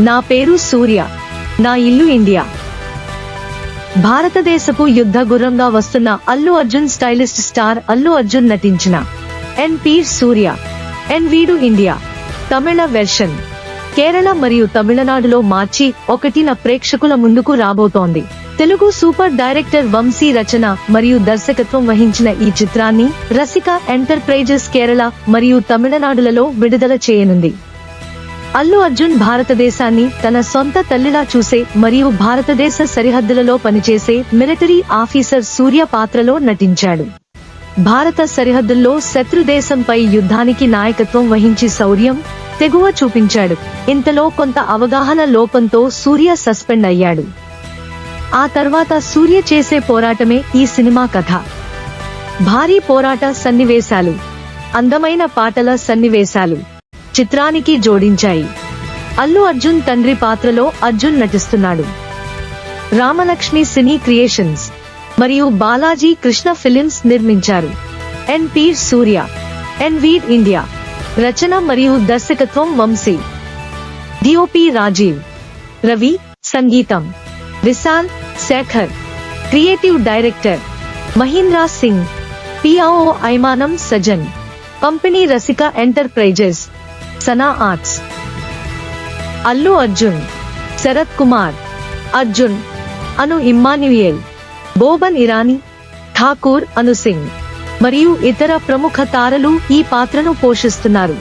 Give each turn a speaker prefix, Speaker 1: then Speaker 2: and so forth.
Speaker 1: నా పేరు సూర్య. నా ఇల్లు ఇండియా. భారతదేశపు యుద్ధ గుర్రంగా వస్తున్న అల్లు అర్జున్ స్టైలిస్ట్ స్టార్ అల్లు అర్జున్ నటించిన ఎన్ పీర్ సూర్య ఎన్ వీడు ఇండియా తమిళ వెర్షన్. కేరళ మరియు తమిళనాడులో మార్చి ఒకటిన ప్రేక్షకుల ముందుకు రాబోతోంది. తెలుగు సూపర్ డైరెక్టర్ వంశీ రచన మరియు దర్శకత్వం వహించిన ఈ చిత్రాన్ని రసిక ఎంటర్ప్రైజెస్ కేరళ మరియు తమిళనాడులలో విడుదల చేయనుంది. అల్లు అర్జున్ భారతదేశాన్ని తన సొంత తల్లిలా చూసే మరియు భారతదేశ సరిహద్దులలో పనిచేసే మిలిటరీ ఆఫీసర్ సూర్య పాత్రలో నటించాడు. భారత సరిహద్దుల్లో శత్రు దేశంపై యుద్ధానికి నాయకత్వం వహించి శౌర్యం తెగువ చూపించాడు. ఇంతలో కొంత అవగాహన లోపంతో సూర్య సస్పెండ్ అయ్యాడు. ఆ తర్వాత సూర్య చేసే పోరాటమే ఈ సినిమా కథ. భారీ పోరాట సన్నివేశాలు అందమైన పాటల సన్నివేశాలు. చిత్రానికి జోడించాయి. అల్లు అర్జున్ తండ్రి పాత్రలో అర్జున్ నటిస్తున్నాడు. రామలక్ష్మి సినీ క్రియేషన్స్ మరియు బాలాజీ కృష్ణ ఫిలిమ్స్ నిర్మించారు. ఎన్ పీర్ సూర్య ఎన్ వీర్ ఇండియా రచన మరియు దర్శకత్వం వంశీ. డిఓపి రాజీవ్ రవి సంగీతం Vishal Shekhar creative director Mahindra Singh PRO ఐమానం సజన్ company Rasika enterprises Sana arts. Allu Arjun Sarath Kumar Arjun Anu Emmanuel Boman Irani Thakur Anu Singh. మరియు ఇతర ప్రముఖ తారలు ఈ పాత్రను పోషిస్తున్నారు.